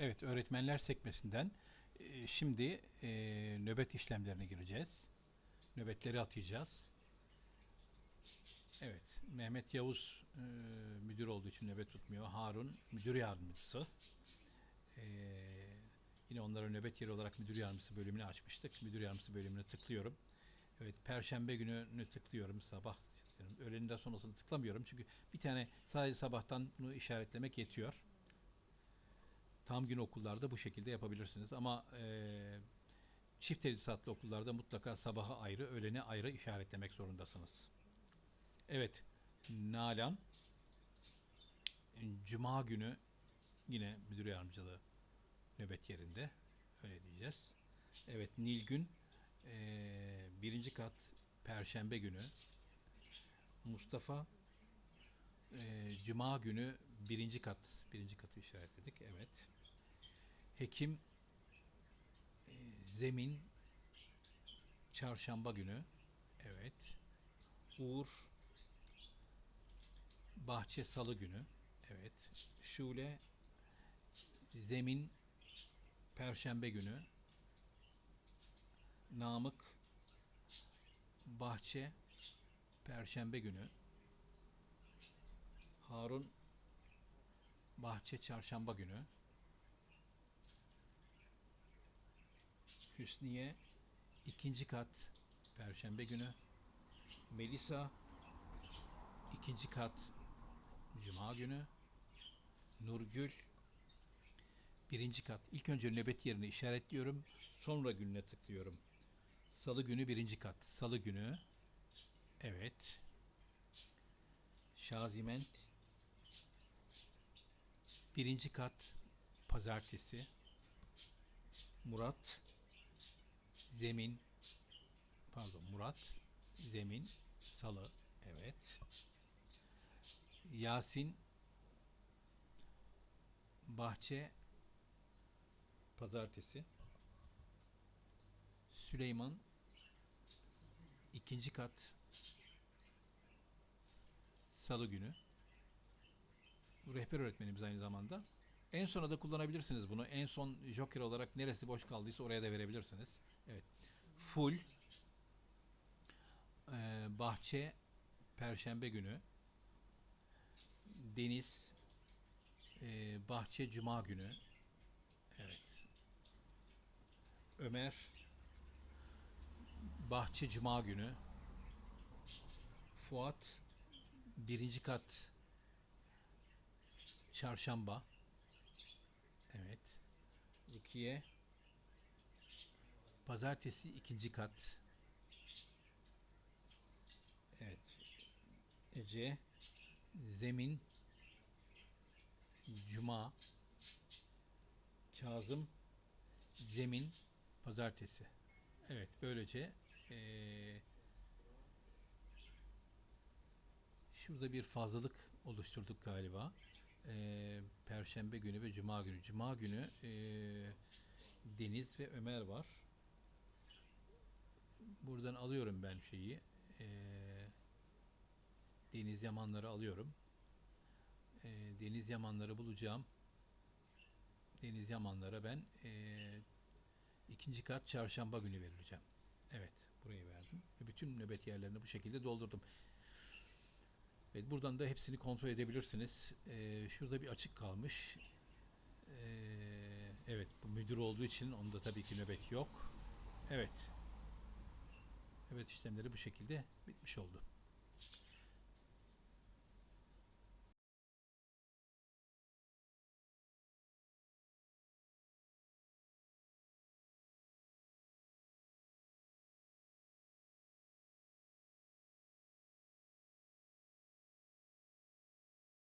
Evet, öğretmenler sekmesinden e, şimdi e, nöbet işlemlerine gireceğiz. Nöbetleri atayacağız. Evet, Mehmet Yavuz e, müdür olduğu için nöbet tutmuyor. Harun müdür yardımcısı. E, yine onlara nöbet yeri olarak müdür yardımcısı bölümünü açmıştık. Müdür yardımcısı bölümüne tıklıyorum. Evet, Perşembe gününü tıklıyorum sabah. Öğleninden sonrasını tıklamıyorum çünkü bir tane sadece sabahtan bunu işaretlemek yetiyor. Tam gün okullarda bu şekilde yapabilirsiniz ama eee çift tedrisatlı okullarda mutlaka sabaha ayrı, öğlene ayrı işaretlemek zorundasınız. Evet, Nalan Cuma günü yine müdür yardımcılığı nöbet yerinde öyle diyeceğiz. Evet, Nilgün eee birinci kat Perşembe günü Mustafa eee, Cuma günü birinci kat birinci katı işaretledik. Evet. Hekim e, zemin çarşamba günü evet. Uğur bahçe salı günü evet. Şule zemin perşembe günü. Namık bahçe perşembe günü. Harun bahçe çarşamba günü Hüsniye ikinci kat Perşembe günü. Melisa ikinci kat Cuma günü. Nurgül birinci kat. İlk önce nöbet yerini işaretliyorum. Sonra gününe tıklıyorum. Salı günü birinci kat. Salı günü. Evet. Şaziment birinci kat pazartesi. Murat zemin. Pardon Murat. Zemin. Salı. Evet. Yasin. Bahçe. Pazartesi. Süleyman. İkinci kat. Salı günü. Rehber öğretmenimiz aynı zamanda en sona da kullanabilirsiniz bunu. En son joker olarak neresi boş kaldıysa oraya da verebilirsiniz. Evet. Full eee, bahçe perşembe günü deniz eee, bahçe cuma günü evet Ömer bahçe cuma günü Fuat birinci kat çarşamba evet Rukiye Pazartesi ikinci kat. Evet. Ece. Zemin. Cuma. Kazım. Zemin. Pazartesi. Evet. Böylece eee, şurada bir fazlalık oluşturduk galiba. Eee, Perşembe günü ve Cuma günü. Cuma günü eee, Deniz ve Ömer var. Buradan alıyorum ben şeyi. eee, deniz yamanları alıyorum. Eee, deniz yamanları bulacağım. Deniz yamanlara ben eee, ikinci kat çarşamba günü vereceğim. Evet, burayı verdim. Ve bütün nöbet yerlerini bu şekilde doldurdum. Evet, buradan da hepsini kontrol edebilirsiniz. Eee, şurada bir açık kalmış. Eee, evet, bu müdür olduğu için onda tabii ki nöbet yok. Evet. Evet işlemleri bu şekilde bitmiş oldu.